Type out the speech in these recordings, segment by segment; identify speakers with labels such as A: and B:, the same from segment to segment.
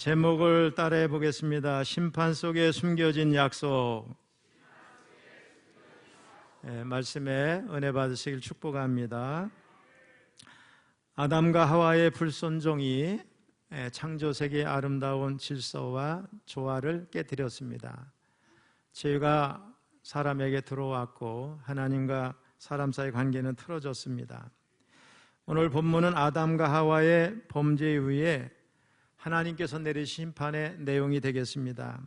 A: 제목을 따라해 보겠습니다. 심판 속에 숨겨진 약속. 예, 말씀에 은혜 받으시길 축복합니다. 아담과 하와의 불손종이 예, 창조 세계의 아름다운 질서와 조화를 깨뜨렸습니다. 죄가 사람에게 들어왔고 하나님과 사람 사이 관계는 틀어졌습니다. 오늘 본문은 아담과 하와의 범죄 이후에 하나님께서 내리심 판의 내용이 되겠습니다.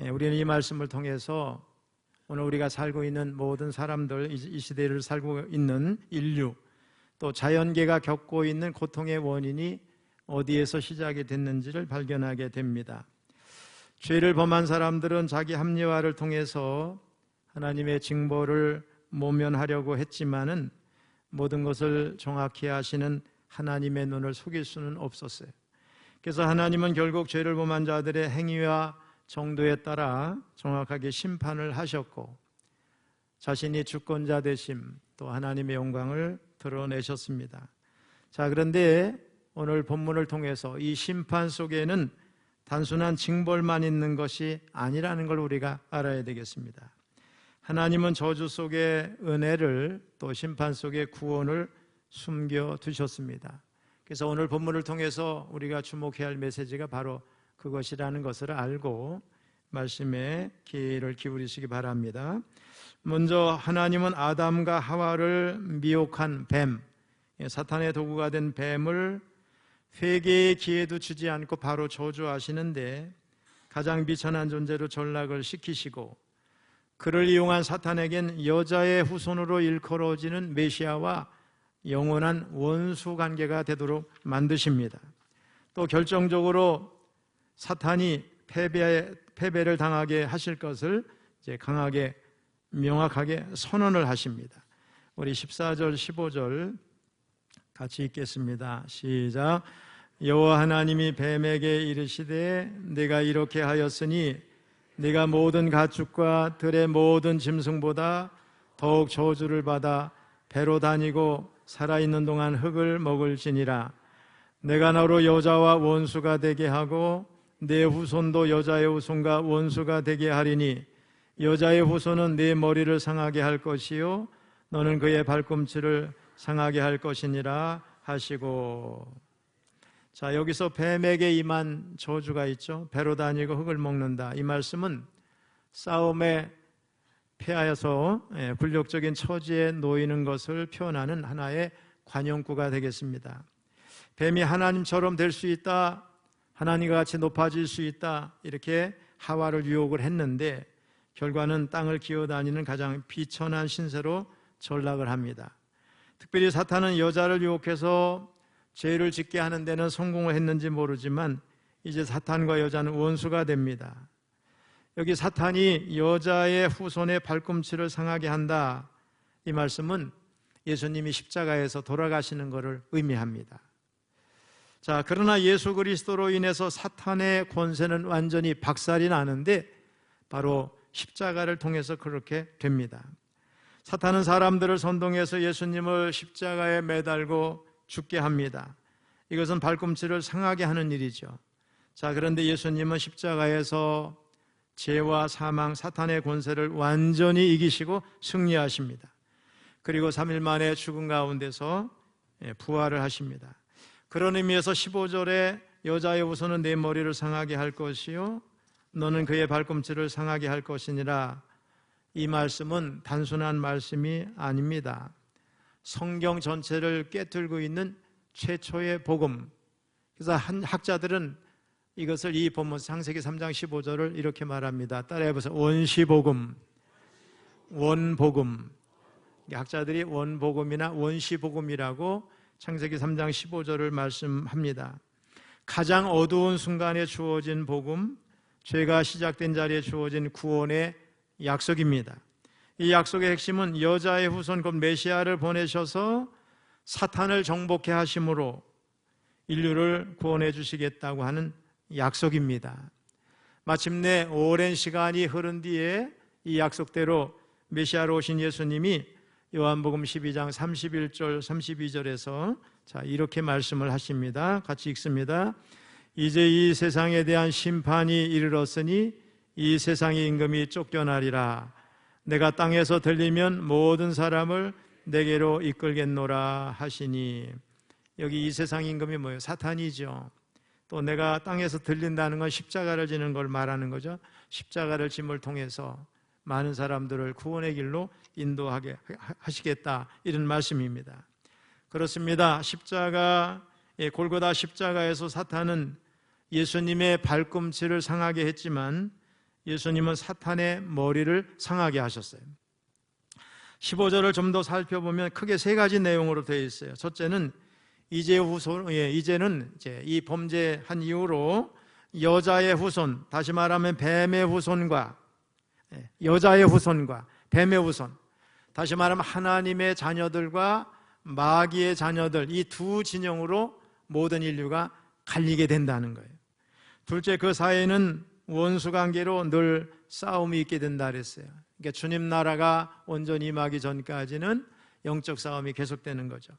A: 예, 우리는 이 말씀을 통해서 오늘 우리가 살고 있는 모든 사람들, 이 시대를 살고 있는 인류, 또 자연계가 겪고 있는 고통의 원인이 어디에서 시작이 됐는지를 발견하게 됩니다. 죄를 범한 사람들은 자기 합리화를 통해서 하나님의 징벌을 모면하려고 했지만은 모든 것을 정확히 하시는 하나님의 눈을 속일 수는 없었어요. 그래서 하나님은 결국 죄를 범한 자들의 행위와 정도에 따라 정확하게 심판을 하셨고 자신이 주권자 되심 또 하나님의 영광을 드러내셨습니다. 자, 그런데 오늘 본문을 통해서 이 심판 속에는 단순한 징벌만 있는 것이 아니라는 걸 우리가 알아야 되겠습니다. 하나님은 저주 속의 은혜를 또 심판 속의 구원을 숨겨 두셨습니다. 그래서 오늘 본문을 통해서 우리가 주목해야 할 메시지가 바로 그것이라는 것을 알고 말씀에 기회를 기울이시기 바랍니다. 먼저 하나님은 아담과 하와를 미혹한 뱀, 예, 사탄의 도구가 된 뱀을 회개의 기회도 주지 않고 바로 저주하시는데 가장 비천한 존재로 전락을 시키시고 그를 이용한 사탄에겐 여자의 후손으로 일컬어지는 메시아와 영원한 원수 관계가 되도록 만드십니다. 또 결정적으로 사탄이 패배, 패배를 당하게 하실 것을 이제 강하게 명확하게 선언을 하십니다. 우리 14절 15절 같이 읽겠습니다. 시작. 여호와 하나님이 뱀에게 이르시되 내가 이렇게 하였으니 네가 모든 가축과 들의 모든 짐승보다 더욱 저주를 받아 배로 다니고 살아있는 동안 흙을 먹을지니라 내가 너로 여자와 원수가 되게 하고 내 후손도 여자의 후손과 원수가 되게 하리니 여자의 후손은 내 머리를 상하게 할 것이요 너는 그의 발꿈치를 상하게 할 것이니라 하시고 자 여기서 뱀에게 임한 저주가 있죠 배로 다니고 흙을 먹는다 이 말씀은 싸움의 폐하여서 예, 굴욕적인 처지에 놓이는 것을 표현하는 하나의 관용구가 되겠습니다. 뱀이 하나님처럼 될 수 있다. 하나님과 같이 높아질 수 있다. 이렇게 하와를 유혹을 했는데 결과는 땅을 기어다니는 가장 비천한 신세로 전락을 합니다. 특별히 사탄은 여자를 유혹해서 죄를 짓게 하는 데는 성공을 했는지 모르지만 이제 사탄과 여자는 원수가 됩니다. 여기 사탄이 여자의 후손의 발꿈치를 상하게 한다. 이 말씀은 예수님이 십자가에서 돌아가시는 것을 의미합니다. 자, 그러나 예수 그리스도로 인해서 사탄의 권세는 완전히 박살이 나는데 바로 십자가를 통해서 그렇게 됩니다. 사탄은 사람들을 선동해서 예수님을 십자가에 매달고 죽게 합니다. 이것은 발꿈치를 상하게 하는 일이죠. 자, 그런데 예수님은 십자가에서 죄와 사망, 사탄의 권세를 완전히 이기시고 승리하십니다. 그리고 3일 만에 죽은 가운데서 예, 부활을 하십니다. 그런 의미에서 15절에 여자의 우선은 내 머리를 상하게 할 것이요. 너는 그의 발꿈치를 상하게 할 것이니라. 이 말씀은 단순한 말씀이 아닙니다. 성경 전체를 깨뜨고 있는 최초의 복음. 그래서 한 학자들은 이것을 이 본문 상세기 3장 15절을 이렇게 말합니다. 따라해 보세요. 원시복음, 원복음. 학자들이 원복음이나 원시복음이라고 창세기 3장 15절을 말씀합니다. 가장 어두운 순간에 주어진 복음, 죄가 시작된 자리에 주어진 구원의 약속입니다. 이 약속의 핵심은 여자의 후손 곧 메시아를 보내셔서 사탄을 정복해 하심으로 인류를 구원해 주시겠다고 하는 약속입니다. 마침내 오랜 시간이 흐른 뒤에 이 약속대로 메시아로 오신 예수님이 요한복음 12장 31절 32절에서 자 이렇게 말씀을 하십니다. 같이 읽습니다. 이제 이 세상에 대한 심판이 이르렀으니 이 세상의 임금이 쫓겨나리라. 내가 땅에서 들리면 모든 사람을 내게로 이끌겠노라 하시니 여기 이 세상 임금이 뭐예요? 사탄이죠. 또 내가 땅에서 들린다는 건 십자가를 지는 걸 말하는 거죠. 십자가를 짐을 통해서 많은 사람들을 구원의 길로 인도하게 하시겠다 이런 말씀입니다. 그렇습니다. 십자가 예, 골고다 십자가에서 사탄은 예수님의 발꿈치를 상하게 했지만 예수님은 사탄의 머리를 상하게 하셨어요. 15절을 좀 더 살펴보면 크게 세 가지 내용으로 되어 있어요. 첫째는 이제 후손, 예, 이제는 이제 이 범죄한 이후로 여자의 후손, 다시 말하면 뱀의 후손과 예, 여자의 후손과 뱀의 후손, 다시 말하면 하나님의 자녀들과 마귀의 자녀들 이 두 진영으로 모든 인류가 갈리게 된다는 거예요. 둘째 그 사이에는 원수 관계로 늘 싸움이 있게 된다 그랬어요. 그러니까 주님 나라가 온전히 임하기 전까지는 영적 싸움이 계속되는 거죠.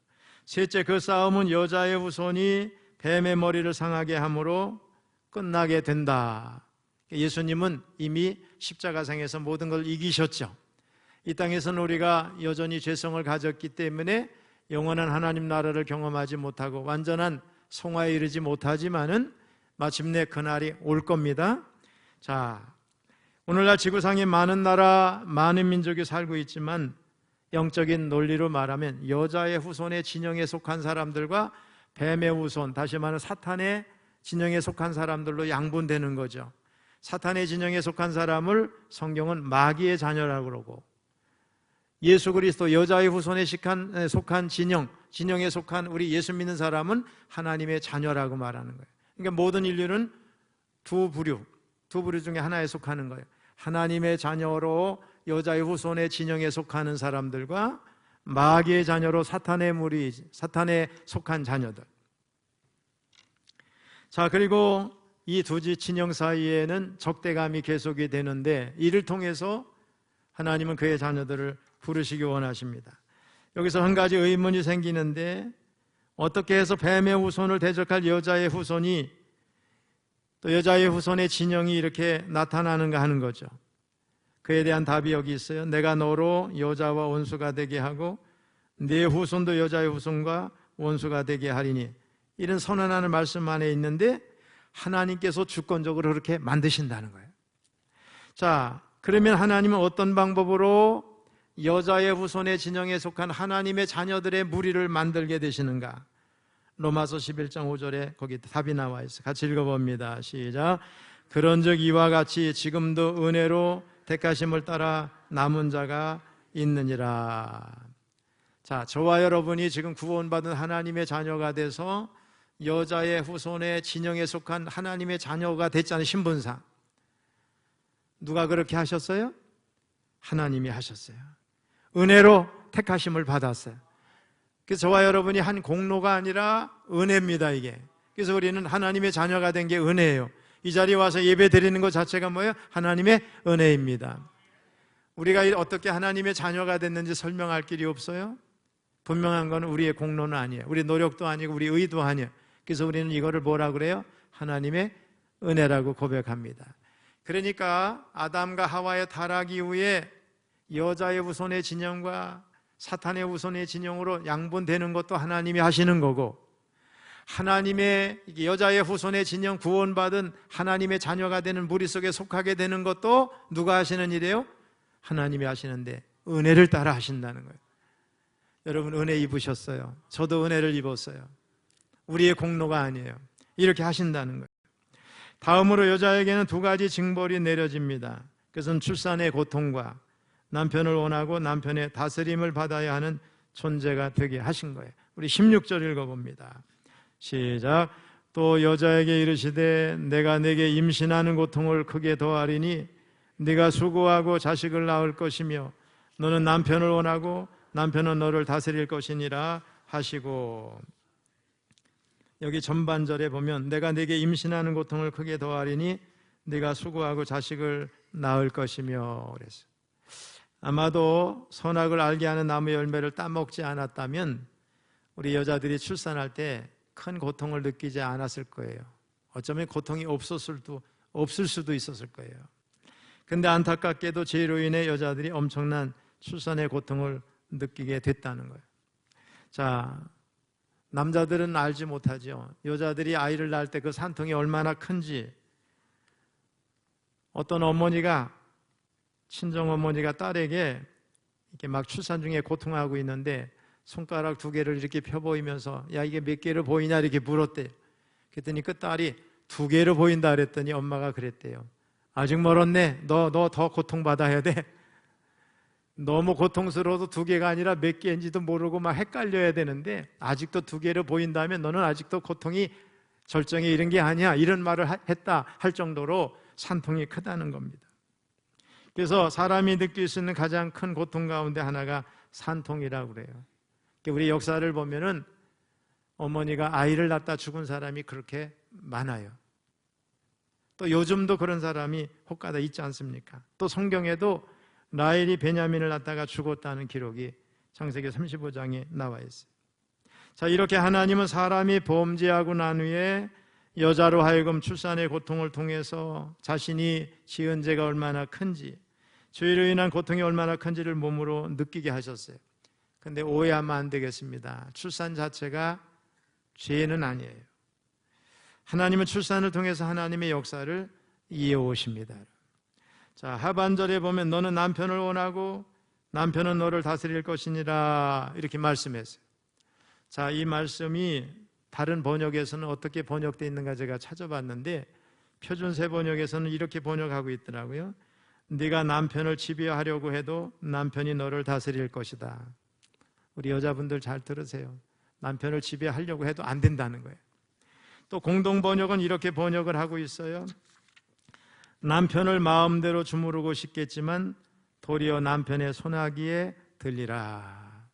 A: 셋째 그 싸움은 여자의 후손이 뱀의 머리를 상하게 함으로 끝나게 된다. 예수님은 이미 십자가상에서 모든 걸 이기셨죠. 이 땅에서는 우리가 여전히 죄성을 가졌기 때문에 영원한 하나님 나라를 경험하지 못하고 완전한 성화에 이르지 못하지만은 마침내 그날이 올 겁니다. 자, 오늘날 지구상에 많은 나라, 많은 민족이 살고 있지만 영적인 논리로 말하면 여자의 후손의 진영에 속한 사람들과 뱀의 후손, 다시 말하면 사탄의 진영에 속한 사람들로 양분되는 거죠. 사탄의 진영에 속한 사람을 성경은 마귀의 자녀라고 그러고 예수 그리스도 여자의 후손에 속한, 속한 진영, 진영에 속한 우리 예수 믿는 사람은 하나님의 자녀라고 말하는 거예요. 그러니까 모든 인류는 두 부류, 두 부류 중에 하나에 속하는 거예요. 하나님의 자녀로 여자의 후손의 진영에 속하는 사람들과 마귀의 자녀로 사탄의 무리, 사탄에 속한 자녀들. 자, 그리고 이두지 진영 사이에는 적대감이 계속이 되는데 이를 통해서 하나님은 그의 자녀들을 부르시기 원하십니다. 여기서 한 가지 의문이 생기는데 어떻게 해서 뱀의 후손을 대적할 여자의 후손이 또 여자의 후손의 진영이 이렇게 나타나는가 하는 거죠. 그에 대한 답이 여기 있어요. 내가 너로 여자와 원수가 되게 하고 네 후손도 여자의 후손과 원수가 되게 하리니 이런 선언하는 말씀 안에 있는데 하나님께서 주권적으로 그렇게 만드신다는 거예요. 자, 그러면 하나님은 어떤 방법으로 여자의 후손의 진영에 속한 하나님의 자녀들의 무리를 만들게 되시는가? 로마서 11장 5절에 거기 답이 나와 있어. 같이 읽어봅니다. 시작. 그런즉 이와 같이 지금도 은혜로 택하심을 따라 남은 자가 있느니라. 자, 저와 여러분이 지금 구원받은 하나님의 자녀가 돼서 여자의 후손의 진영에 속한 하나님의 자녀가 됐잖아요, 신분상. 누가 그렇게 하셨어요? 하나님이 하셨어요. 은혜로 택하심을 받았어요. 그래서 저와 여러분이 한 공로가 아니라 은혜입니다, 이게. 그래서 우리는 하나님의 자녀가 된 게 은혜예요. 이 자리에 와서 예배 드리는 것 자체가 뭐예요? 하나님의 은혜입니다. 우리가 어떻게 하나님의 자녀가 됐는지 설명할 길이 없어요. 분명한 건 우리의 공로는 아니에요. 우리 노력도 아니고 우리 의도 아니에요. 그래서 우리는 이거를 뭐라 그래요? 하나님의 은혜라고 고백합니다. 그러니까 아담과 하와의 타락 이후에 여자의 우선의 진영과 사탄의 우선의 진영으로 양분되는 것도 하나님이 하시는 거고 하나님의 여자의 후손의 진영 구원받은 하나님의 자녀가 되는 무리 속에 속하게 되는 것도 누가 하시는 일이에요? 하나님이 하시는데 은혜를 따라 하신다는 거예요. 여러분 은혜 입으셨어요. 저도 은혜를 입었어요. 우리의 공로가 아니에요. 이렇게 하신다는 거예요. 다음으로 여자에게는 두 가지 징벌이 내려집니다. 그것은 출산의 고통과 남편을 원하고 남편의 다스림을 받아야 하는 존재가 되게 하신 거예요. 우리 16절 읽어봅니다. 시작. 또 여자에게 이르시되 내가 내게 임신하는 고통을 크게 더하리니 네가 수고하고 자식을 낳을 것이며 너는 남편을 원하고 남편은 너를 다스릴 것이니라 하시고 여기 전반절에 보면 내가 네게 임신하는 고통을 크게 더하리니 네가 수고하고 자식을 낳을 것이며 그래서 아마도 선악을 알게 하는 나무 열매를 따먹지 않았다면 우리 여자들이 출산할 때큰 고통을 느끼지 않았을 거예요. 어쩌면 고통이 없었을도 없을 수도 있었을 거예요. 근데 안타깝게도 죄로 인해 여자들이 엄청난 출산의 고통을 느끼게 됐다는 거예요. 자, 남자들은 알지 못하죠. 여자들이 아이를 낳을 때 그 산통이 얼마나 큰지 어떤 어머니가 친정 어머니가 딸에게 이렇게 막 출산 중에 고통하고 있는데 손가락 두 개를 이렇게 펴보이면서 야 이게 몇 개를 보이냐 이렇게 물었대 그랬더니 그 딸이 두 개를 보인다 그랬더니 엄마가 그랬대요 아직 멀었네 너 너 더 고통받아야 돼 너무 고통스러워도두 개가 아니라 몇 개인지도 모르고 막 헷갈려야 되는데 아직도 두 개를 보인다면 너는 아직도 고통이 절정에 이른 게 아니야 이런 말을 했다 할 정도로 산통이 크다는 겁니다 그래서 사람이 느낄 수 있는 가장 큰 고통 가운데 하나가 산통이라고 그래요 우리 역사를 보면은 어머니가 아이를 낳다 죽은 사람이 그렇게 많아요. 또 요즘도 그런 사람이 혹가다 있지 않습니까? 또 성경에도 라헬이 베냐민을 낳다가 죽었다는 기록이 창세기 35장에 나와 있어요. 자, 이렇게 하나님은 사람이 범죄하고 난 후에 여자로 하여금 출산의 고통을 통해서 자신이 지은 죄가 얼마나 큰지, 죄로 인한 고통이 얼마나 큰지를 몸으로 느끼게 하셨어요. 근데 오해하면 안 되겠습니다. 출산 자체가 죄는 아니에요. 하나님은 출산을 통해서 하나님의 역사를 이어오십니다. 자, 하반절에 보면 너는 남편을 원하고 남편은 너를 다스릴 것이니라 이렇게 말씀했어요. 자, 이 말씀이 다른 번역에서는 어떻게 번역되어 있는가 제가 찾아봤는데 표준 새 번역에서는 이렇게 번역하고 있더라고요. 네가 남편을 지배하려고 해도 남편이 너를 다스릴 것이다. 우리 여자분들 잘 들으세요. 남편을 지배하려고 해도 안 된다는 거예요. 또 공동 번역은 이렇게 번역을 하고 있어요. 남편을 마음대로 주무르고 싶겠지만 도리어 남편의 손아귀에 들리라.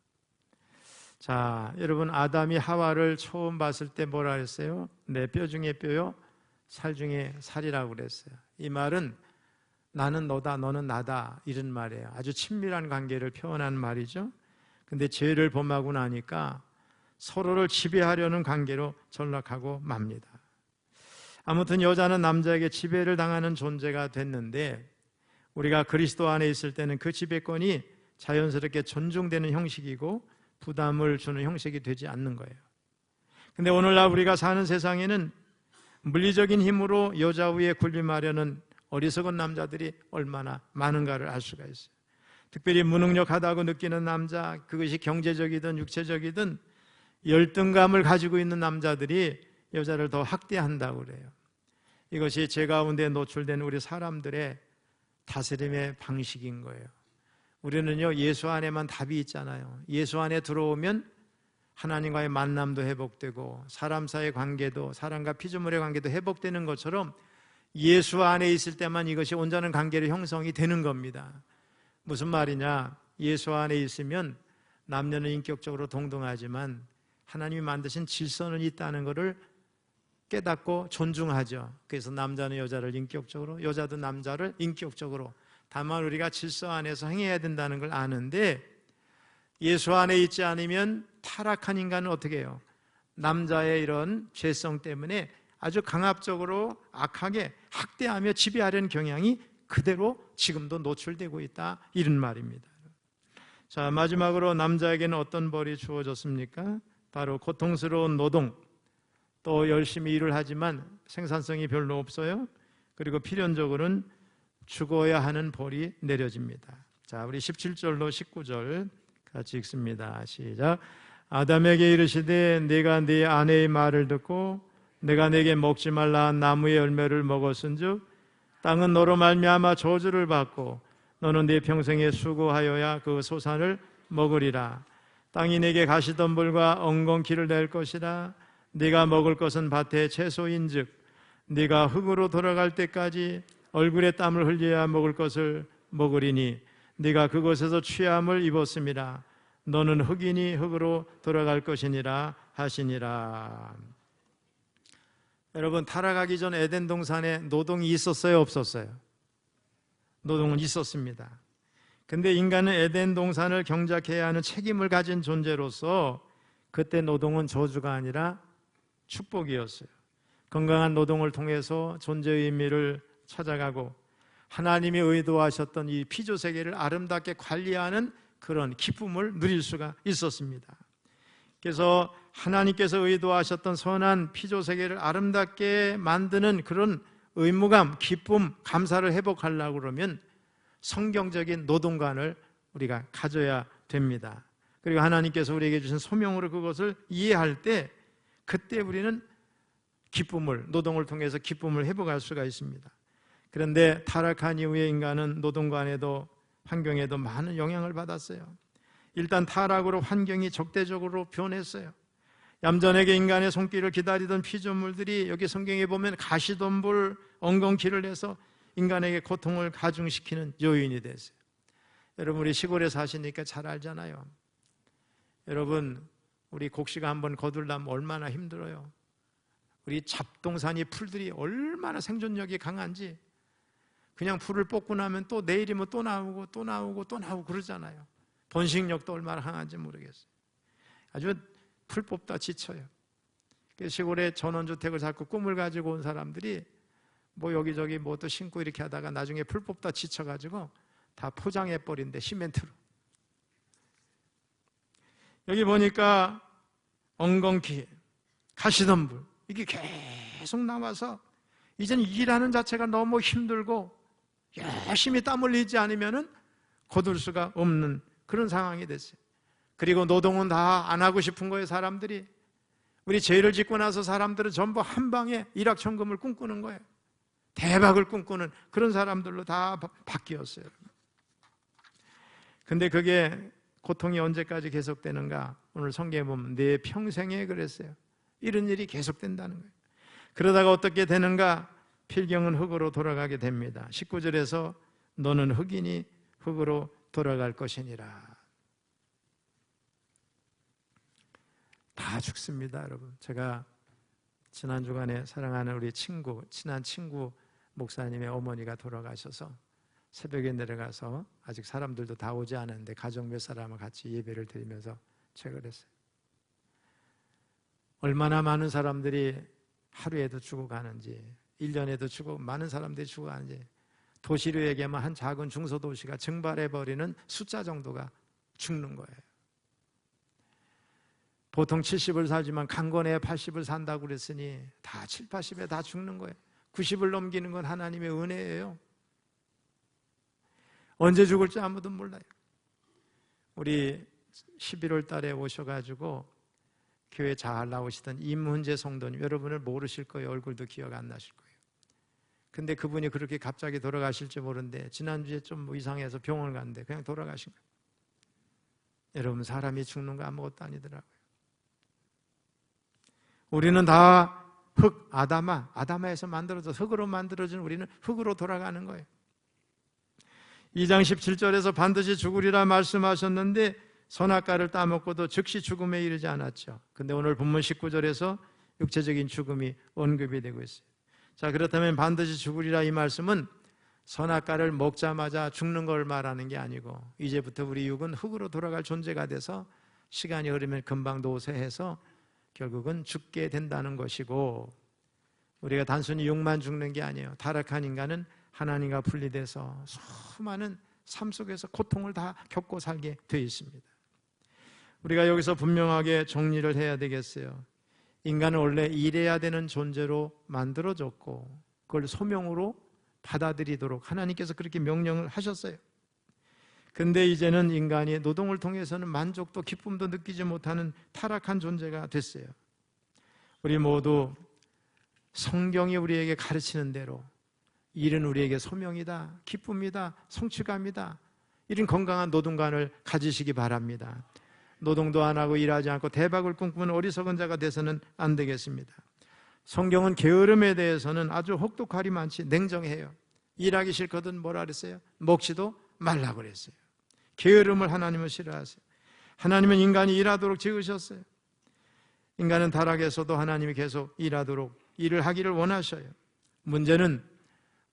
A: 자, 여러분 아담이 하와를 처음 봤을 때 뭐라 그랬어요? 내 뼈 중에 뼈요, 살 중에 살이라고 그랬어요. 이 말은 나는 너다, 너는 나다 이런 말이에요. 아주 친밀한 관계를 표현한 말이죠. 근데 죄를 범하고 나니까 서로를 지배하려는 관계로 전락하고 맙니다. 아무튼 여자는 남자에게 지배를 당하는 존재가 됐는데 우리가 그리스도 안에 있을 때는 그 지배권이 자연스럽게 존중되는 형식이고 부담을 주는 형식이 되지 않는 거예요. 근데 오늘날 우리가 사는 세상에는 물리적인 힘으로 여자 위에 군림하려는 어리석은 남자들이 얼마나 많은가를 알 수가 있어요. 특별히 무능력하다고 느끼는 남자, 그것이 경제적이든 육체적이든 열등감을 가지고 있는 남자들이 여자를 더 학대한다고 그래요. 이것이 죄 가운데 노출된 우리 사람들의 다스림의 방식인 거예요. 우리는요, 예수 안에만 답이 있잖아요. 예수 안에 들어오면 하나님과의 만남도 회복되고 사람 사이의 관계도 사람과 피조물의 관계도 회복되는 것처럼 예수 안에 있을 때만 이것이 온전한 관계로 형성이 되는 겁니다. 무슨 말이냐? 예수 안에 있으면 남녀는 인격적으로 동등하지만 하나님이 만드신 질서는 있다는 것을 깨닫고 존중하죠. 그래서 남자는 여자를 인격적으로, 여자도 남자를 인격적으로. 다만 우리가 질서 안에서 행해야 된다는 걸 아는데 예수 안에 있지 않으면 타락한 인간은 어떻게 해요? 남자의 이런 죄성 때문에 아주 강압적으로 악하게 학대하며 지배하려는 경향이 그대로 지금도 노출되고 있다. 이런 말입니다. 자, 마지막으로 남자에게는 어떤 벌이 주어졌습니까? 바로 고통스러운 노동. 또 열심히 일을 하지만 생산성이 별로 없어요. 그리고 필연적으로는 죽어야 하는 벌이 내려집니다. 자, 우리 17절로 19절 같이 읽습니다. 시작. 아담에게 이르시되 내가 네 아내의 말을 듣고 내가 네게 먹지 말라 나무의 열매를 먹었은즉 땅은 너로 말미암아 저주를 받고 너는 네 평생에 수고하여야 그 소산을 먹으리라. 땅이 내게 가시덤불과 엉겅퀴를 낼 것이라. 네가 먹을 것은 밭의 채소인즉 네가 흙으로 돌아갈 때까지 얼굴에 땀을 흘려야 먹을 것을 먹으리니 네가 그곳에서 취함을 입었습니다. 너는 흙이니 흙으로 돌아갈 것이니라 하시니라. 여러분 타락하기 전 에덴 동산에 노동이 있었어요, 없었어요? 노동은 있었습니다. 근데 인간은 에덴 동산을 경작해야 하는 책임을 가진 존재로서 그때 노동은 저주가 아니라 축복이었어요. 건강한 노동을 통해서 존재의 의미를 찾아가고 하나님이 의도하셨던 이 피조 세계를 아름답게 관리하는 그런 기쁨을 누릴 수가 있었습니다. 그래서 하나님께서 의도하셨던 선한 피조 세계를 아름답게 만드는 그런 의무감, 기쁨, 감사를 회복하려고 그러면 성경적인 노동관을 우리가 가져야 됩니다. 그리고 하나님께서 우리에게 주신 소명으로 그것을 이해할 때 그때 우리는 기쁨을 노동을 통해서 기쁨을 회복할 수가 있습니다. 그런데 타락한 이후에 인간은 노동관에도 환경에도 많은 영향을 받았어요. 일단 타락으로 환경이 적대적으로 변했어요. 얌전하게 인간의 손길을 기다리던 피조물들이 여기 성경에 보면 가시덤불 엉겅퀴를 해서 인간에게 고통을 가중시키는 요인이 됐어요. 여러분 우리 시골에 사시니까 잘 알잖아요. 여러분 우리 곡식 한번 거둘려면 얼마나 힘들어요. 우리 잡동산이 풀들이 얼마나 생존력이 강한지 그냥 풀을 뽑고 나면 또 내일이면 또 나오고 또 나오고 또 나오고 그러잖아요. 번식력도 얼마나 강한지 모르겠어요. 아주 풀 뽑다 지쳐요. 그 시골에 전원주택을 자꾸 꿈을 가지고 온 사람들이 뭐 여기저기 뭐 또 신고 이렇게 하다가 나중에 풀 뽑다 지쳐가지고 다 포장해 버린데 시멘트로. 여기 보니까 엉겅퀴, 가시덤불 이게 계속 나와서 이젠 일하는 자체가 너무 힘들고 열심히 땀 흘리지 않으면은 거둘 수가 없는 그런 상황이 됐어요. 그리고 노동은 다 안 하고 싶은 거예요, 사람들이. 우리 죄를 짓고 나서 사람들은 전부 한 방에 일확천금을 꿈꾸는 거예요. 대박을 꿈꾸는 그런 사람들로 다 바뀌었어요. 근데 그게 고통이 언제까지 계속되는가? 오늘 성경에 보면 내 평생에 그랬어요. 이런 일이 계속된다는 거예요. 그러다가 어떻게 되는가? 필경은 흙으로 돌아가게 됩니다. 19절에서 너는 흙이니 흙으로 돌아갈 것이니라. 다 죽습니다, 여러분. 제가 지난 주간에 사랑하는 우리 친구, 친한 친구 목사님의 어머니가 돌아가셔서 새벽에 내려가서 아직 사람들도 다 오지 않았는데 가족 몇 사람을 같이 예배를 드리면서 책을 했어요. 얼마나 많은 사람들이 하루에도 죽어가는지, 1년에도 죽어, 많은 사람들이 죽어가는지 도시류에게만 한 작은 중소도시가 증발해버리는 숫자 정도가 죽는 거예요. 보통 70을 살지만 강건에 80을 산다고 그랬으니 다 7, 80에 다 죽는 거예요. 90을 넘기는 건 하나님의 은혜예요. 언제 죽을지 아무도 몰라요. 우리 11월 달에 오셔가지고 교회 잘 나오시던 임훈재 성도님 여러분을 모르실 거예요. 얼굴도 기억 안 나실 거예요. 근데 그분이 그렇게 갑자기 돌아가실지 모른데 지난주에 좀 이상해서 병원 을 갔는데 그냥 돌아가신 거예요. 여러분 사람이 죽는 거 아무것도 아니더라고요. 우리는 다 흙, 아담아, 아담아에서 만들어져 흙으로 만들어진 우리는 흙으로 돌아가는 거예요. 2장 17절에서 반드시 죽으리라 말씀하셨는데 선악과를 따먹고도 즉시 죽음에 이르지 않았죠. 근데 오늘 본문 19절에서 육체적인 죽음이 언급이 되고 있어요. 자, 그렇다면 반드시 죽으리라 이 말씀은 선악과를 먹자마자 죽는 걸 말하는 게 아니고 이제부터 우리 육은 흙으로 돌아갈 존재가 돼서 시간이 흐르면 금방 노쇠해서 결국은 죽게 된다는 것이고 우리가 단순히 육만 죽는 게 아니에요. 타락한 인간은 하나님과 분리돼서 수많은 삶 속에서 고통을 다 겪고 살게 되어 있습니다. 우리가 여기서 분명하게 정리를 해야 되겠어요. 인간은 원래 일해야 되는 존재로 만들어졌고 그걸 소명으로 받아들이도록 하나님께서 그렇게 명령을 하셨어요. 근데 이제는 인간이 노동을 통해서는 만족도 기쁨도 느끼지 못하는 타락한 존재가 됐어요. 우리 모두 성경이 우리에게 가르치는 대로 일은 우리에게 소명이다, 기쁨이다, 성취감이다. 이런 건강한 노동관을 가지시기 바랍니다. 노동도 안 하고 일하지 않고 대박을 꿈꾸는 어리석은 자가 돼서는 안 되겠습니다. 성경은 게으름에 대해서는 아주 혹독하리 많지 냉정해요. 일하기 싫거든 뭐라 그랬어요? 먹지도 말라 그랬어요. 게으름을 하나님은 싫어하세요. 하나님은 인간이 일하도록 지으셨어요. 인간은 타락에서도 하나님이 계속 일하도록 일을 하기를 원하셔요. 문제는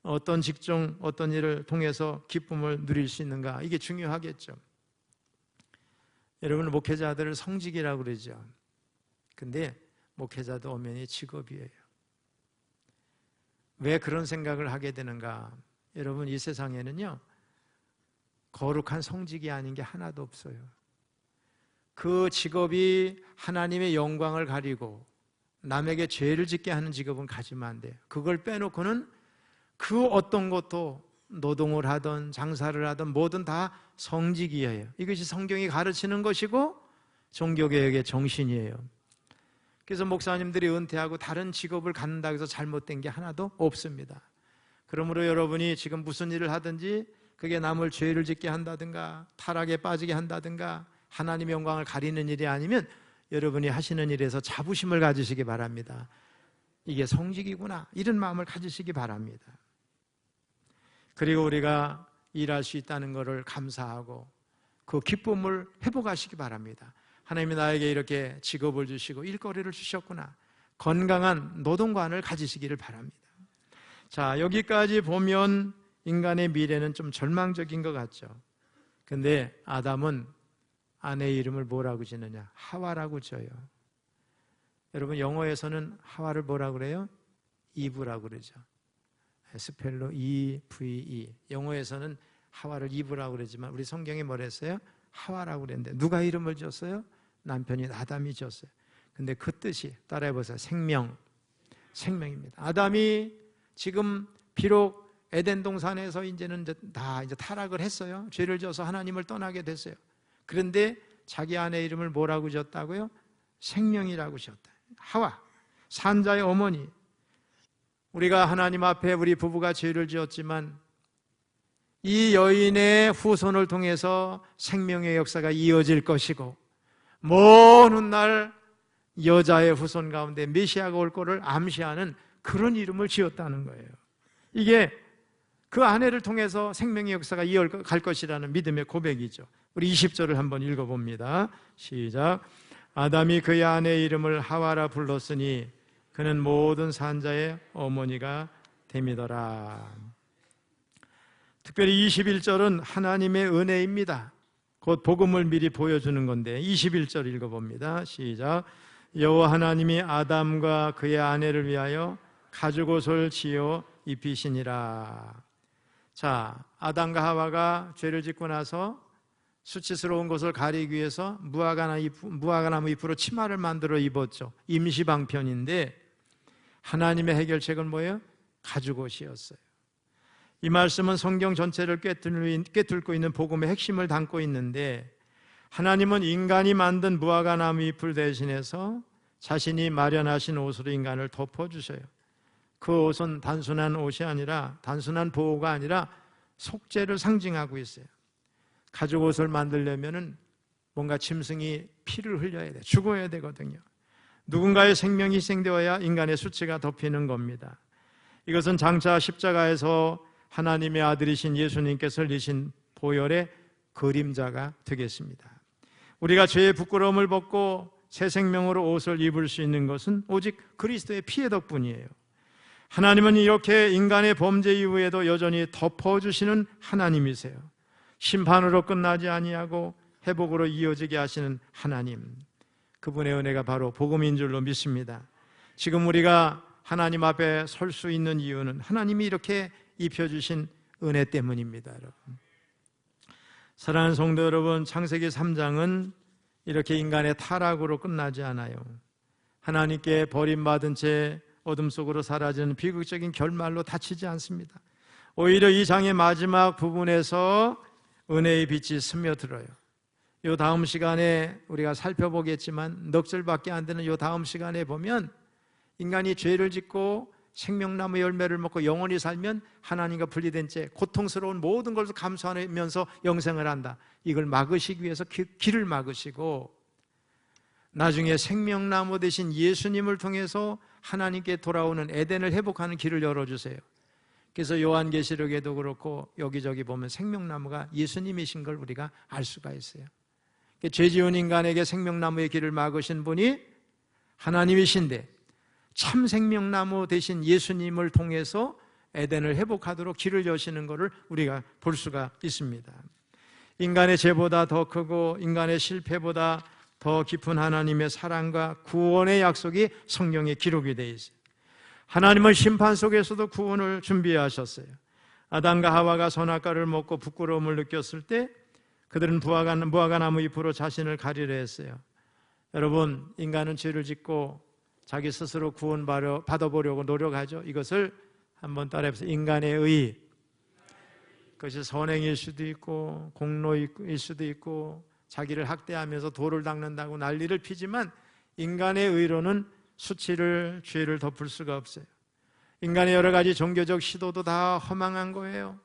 A: 어떤 직종, 어떤 일을 통해서 기쁨을 누릴 수 있는가 이게 중요하겠죠. 여러분 목회자 아들을 성직이라고 그러죠. 근데 목회자도 엄연히 직업이에요. 왜 그런 생각을 하게 되는가? 여러분 이 세상에는요. 거룩한 성직이 아닌 게 하나도 없어요. 그 직업이 하나님의 영광을 가리고 남에게 죄를 짓게 하는 직업은 가지면 안 돼요. 그걸 빼놓고는 그 어떤 것도 노동을 하든 장사를 하든 뭐든 다 성직이에요. 이것이 성경이 가르치는 것이고 종교개혁의 정신이에요. 그래서 목사님들이 은퇴하고 다른 직업을 간다 해서 잘못된 게 하나도 없습니다. 그러므로 여러분이 지금 무슨 일을 하든지 그게 남을 죄를 짓게 한다든가 타락에 빠지게 한다든가 하나님 영광을 가리는 일이 아니면 여러분이 하시는 일에서 자부심을 가지시기 바랍니다. 이게 성직이구나 이런 마음을 가지시기 바랍니다. 그리고 우리가 일할 수 있다는 것을 감사하고 그 기쁨을 회복하시기 바랍니다. 하나님이 나에게 이렇게 직업을 주시고 일거리를 주셨구나. 건강한 노동관을 가지시기를 바랍니다. 자, 여기까지 보면 인간의 미래는 좀 절망적인 것 같죠. 근데 아담은 아내의 이름을 뭐라고 지느냐? 하와라고 져요. 여러분 영어에서는 하와를 뭐라 그래요? 이브라고 그러죠. 스펠로 EVE. 영어에서는 하와를 이브라고 e 그러지만 우리 성경에 뭐랬어요? 하와라고 그랬는데 누가 이름을 줬어요? 남편이 아담이 줬어요. 근데 그 뜻이 따라해 보세요. 생명. 생명입니다. 아담이 지금 비록 에덴 동산에서 이제는 다 이제 타락을 했어요. 죄를 져서 하나님을 떠나게 됐어요. 그런데 자기 아내 이름을 뭐라고 지었다고요? 생명이라고 지었다. 하와, 산자의 어머니, 우리가 하나님 앞에 우리 부부가 죄를 지었지만 이 여인의 후손을 통해서 생명의 역사가 이어질 것이고 먼 훗날 여자의 후손 가운데 메시아가 올 것을 암시하는 그런 이름을 지었다는 거예요. 이게 그 아내를 통해서 생명의 역사가 이어갈 것이라는 믿음의 고백이죠. 우리 20절을 한번 읽어봅니다. 시작. 아담이 그의 아내 이름을 하와라 불렀으니 그는 모든 산자의 어머니가 됨이더라. 특별히 21절은 하나님의 은혜입니다. 곧 복음을 미리 보여주는 건데 21절 읽어봅니다. 시작. 여호와 하나님이 아담과 그의 아내를 위하여 가죽옷을 지어 입히시니라. 자, 아담과 하와가 죄를 짓고 나서 수치스러운 것을 가리기 위해서 무화과나 무 잎으로 치마를 만들어 입었죠. 임시방편인데 하나님의 해결책은 뭐예요? 가지고시였어요. 이 말씀은 성경 전체를 꿰뚫고 있는 복음의 핵심을 담고 있는데 하나님은 인간이 만든 무화과 나무 잎을 대신해서 자신이 마련하신 옷으로 인간을 덮어주셔요. 그 옷은 단순한 옷이 아니라 단순한 보호가 아니라 속죄를 상징하고 있어요. 가죽 옷을 만들려면 뭔가 짐승이 피를 흘려야 돼. 죽어야 되거든요. 누군가의 생명이 희생되어야 인간의 수치가 덮이는 겁니다. 이것은 장차 십자가에서 하나님의 아들이신 예수님께서 흘리신 보혈의 그림자가 되겠습니다. 우리가 죄의 부끄러움을 벗고 새 생명으로 옷을 입을 수 있는 것은 오직 그리스도의 피해 덕분이에요. 하나님은 이렇게 인간의 범죄 이후에도 여전히 덮어주시는 하나님이세요. 심판으로 끝나지 아니하고 회복으로 이어지게 하시는 하나님. 그분의 은혜가 바로 복음인 줄로 믿습니다. 지금 우리가 하나님 앞에 설 수 있는 이유는 하나님이 이렇게 입혀주신 은혜 때문입니다. 여러분. 사랑하는 성도 여러분, 창세기 3장은 이렇게 인간의 타락으로 끝나지 않아요. 하나님께 버림받은 채 어둠 속으로 사라지는 비극적인 결말로 닫히지 않습니다. 오히려 이 장의 마지막 부분에서 은혜의 빛이 스며들어요. 요 다음 시간에 우리가 살펴보겠지만 넉절밖에 안 되는 요 다음 시간에 보면 인간이 죄를 짓고 생명나무 열매를 먹고 영원히 살면 하나님과 분리된 채 고통스러운 모든 것을 감수하면서 영생을 한다. 이걸 막으시기 위해서 길을 막으시고 나중에 생명나무 대신 예수님을 통해서 하나님께 돌아오는 에덴을 회복하는 길을 열어주세요. 그래서 요한계시록에도 그렇고 여기저기 보면 생명나무가 예수님이신 걸 우리가 알 수가 있어요. 그 죄 지은 인간에게 생명나무의 길을 막으신 분이 하나님이신데 참 생명나무 대신 예수님을 통해서 에덴을 회복하도록 길을 여시는 것을 우리가 볼 수가 있습니다. 인간의 죄보다 더 크고 인간의 실패보다 더 깊은 하나님의 사랑과 구원의 약속이 성경에 기록이 되어 있어요. 하나님은 심판 속에서도 구원을 준비하셨어요. 아담과 하와가 선악과를 먹고 부끄러움을 느꼈을 때 그들은 부화가 무화과나무 잎으로 자신을 가리려 했어요. 여러분, 인간은 죄를 짓고 자기 스스로 구원받아보려고 노력하죠. 이것을 한번 따라해보세요. 인간의 의. 그것이 선행일 수도 있고, 공로일 수도 있고, 자기를 학대하면서 돌을 닦는다고 난리를 피지만, 인간의 의로는 수치를, 죄를 덮을 수가 없어요. 인간의 여러 가지 종교적 시도도 다 허망한 거예요.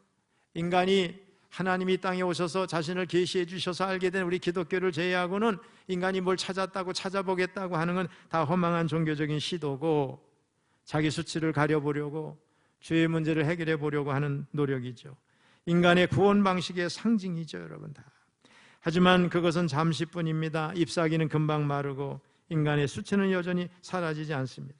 A: 인간이 하나님이 땅에 오셔서 자신을 계시해 주셔서 알게 된 우리 기독교를 제외하고는 인간이 뭘 찾았다고 찾아보겠다고 하는 건 다 허망한 종교적인 시도고 자기 수치를 가려보려고 죄의 문제를 해결해 보려고 하는 노력이죠. 인간의 구원 방식의 상징이죠, 여러분 다. 하지만 그것은 잠시뿐입니다. 잎사귀는 금방 마르고 인간의 수치는 여전히 사라지지 않습니다.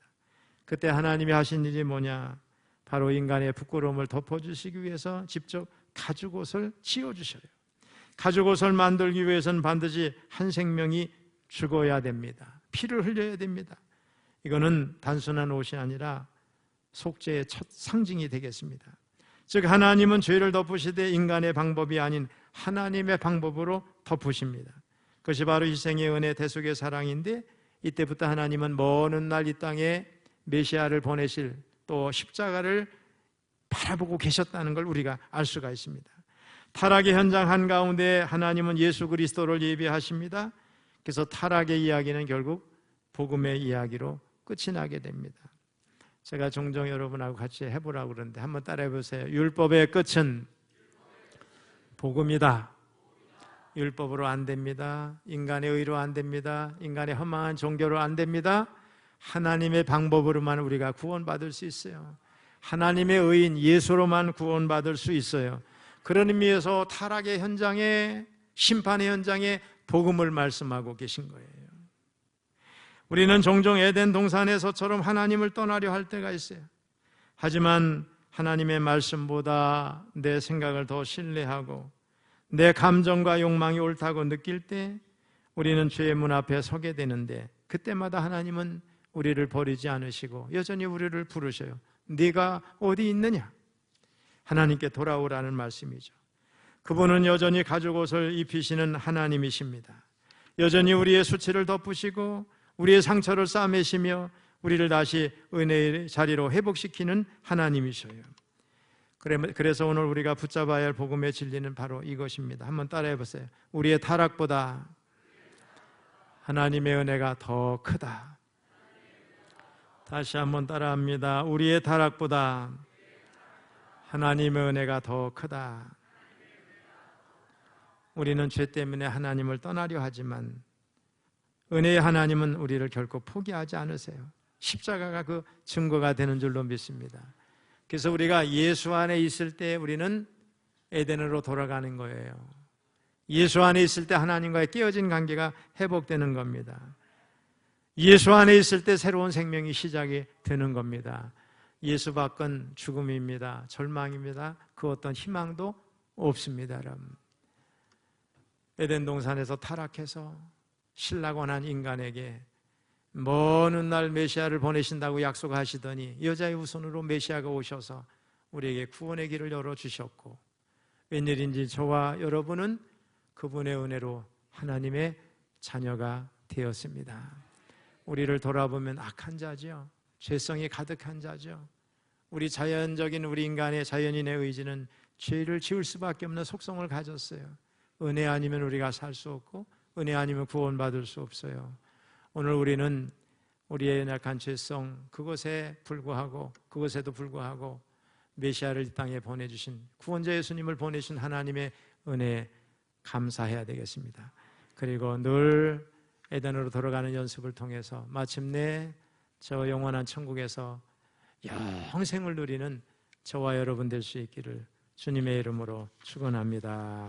A: 그때 하나님이 하신 일이 뭐냐? 바로 인간의 부끄러움을 덮어주시기 위해서 직접 가죽 옷을 지어 주셔요. 가죽 옷을 만들기 위해서는 반드시 한 생명이 죽어야 됩니다. 피를 흘려야 됩니다. 이거는 단순한 옷이 아니라 속죄의 첫 상징이 되겠습니다. 즉 하나님은 죄를 덮으시되 인간의 방법이 아닌 하나님의 방법으로 덮으십니다. 그것이 바로 희생의 은혜 대속의 사랑인데 이때부터 하나님은 먼 날 이 땅에 메시아를 보내실 또 십자가를 바라보고 계셨다는 걸 우리가 알 수가 있습니다. 타락의 현장 한가운데 하나님은 예수 그리스도를 예비하십니다. 그래서 타락의 이야기는 결국 복음의 이야기로 끝이 나게 됩니다. 제가 종종 여러분하고 같이 해보라고 그러는데 한번 따라해 보세요. 율법의 끝은 복음이다. 율법으로 안 됩니다. 인간의 의로 안 됩니다. 인간의 허망한 종교로 안 됩니다. 하나님의 방법으로만 우리가 구원받을 수 있어요. 하나님의 의인 예수로만 구원받을 수 있어요. 그런 의미에서 타락의 현장에 심판의 현장에 복음을 말씀하고 계신 거예요. 우리는 종종 에덴 동산에서처럼 하나님을 떠나려 할 때가 있어요. 하지만 하나님의 말씀보다 내 생각을 더 신뢰하고 내 감정과 욕망이 옳다고 느낄 때 우리는 죄의 문 앞에 서게 되는데 그때마다 하나님은 우리를 버리지 않으시고 여전히 우리를 부르셔요. 네가 어디 있느냐? 하나님께 돌아오라는 말씀이죠. 그분은 여전히 가죽 옷을 입히시는 하나님이십니다. 여전히 우리의 수치를 덮으시고 우리의 상처를 싸매시며 우리를 다시 은혜의 자리로 회복시키는 하나님이셔요. 그래서 오늘 우리가 붙잡아야 할 복음의 진리는 바로 이것입니다. 한번 따라해 보세요. 우리의 타락보다 하나님의 은혜가 더 크다. 다시 한번 따라합니다. 우리의 타락보다 하나님의 은혜가 더 크다. 우리는 죄 때문에 하나님을 떠나려 하지만 은혜의 하나님은 우리를 결코 포기하지 않으세요. 십자가가 그 증거가 되는 줄로 믿습니다. 그래서 우리가 예수 안에 있을 때 우리는 에덴으로 돌아가는 거예요. 예수 안에 있을 때 하나님과의 깨어진 관계가 회복되는 겁니다. 예수 안에 있을 때 새로운 생명이 시작이 되는 겁니다. 예수 밖은 죽음입니다. 절망입니다. 그 어떤 희망도 없습니다. 에덴 동산에서 타락해서 신라권한 인간에게 먼 훗날 메시아를 보내신다고 약속하시더니 여자의 후손으로 메시아가 오셔서 우리에게 구원의 길을 열어주셨고 웬일인지 저와 여러분은 그분의 은혜로 하나님의 자녀가 되었습니다. 우리를 돌아보면 악한 자죠. 죄성이 가득한 자죠. 우리 자연적인 우리 인간의 자연인의 의지는 죄를 지을 수밖에 없는 속성을 가졌어요. 은혜 아니면 우리가 살 수 없고 은혜 아니면 구원받을 수 없어요. 오늘 우리는 우리의 연약한 죄성 그것에 불구하고 그것에도 불구하고 메시아를 이 땅에 보내주신 구원자 예수님을 보내신 하나님의 은혜에 감사해야 되겠습니다. 그리고 늘 에덴으로 돌아가는 연습을 통해서 마침내 저 영원한 천국에서 영생을 누리는 저와 여러분 될 수 있기를 주님의 이름으로 축원합니다.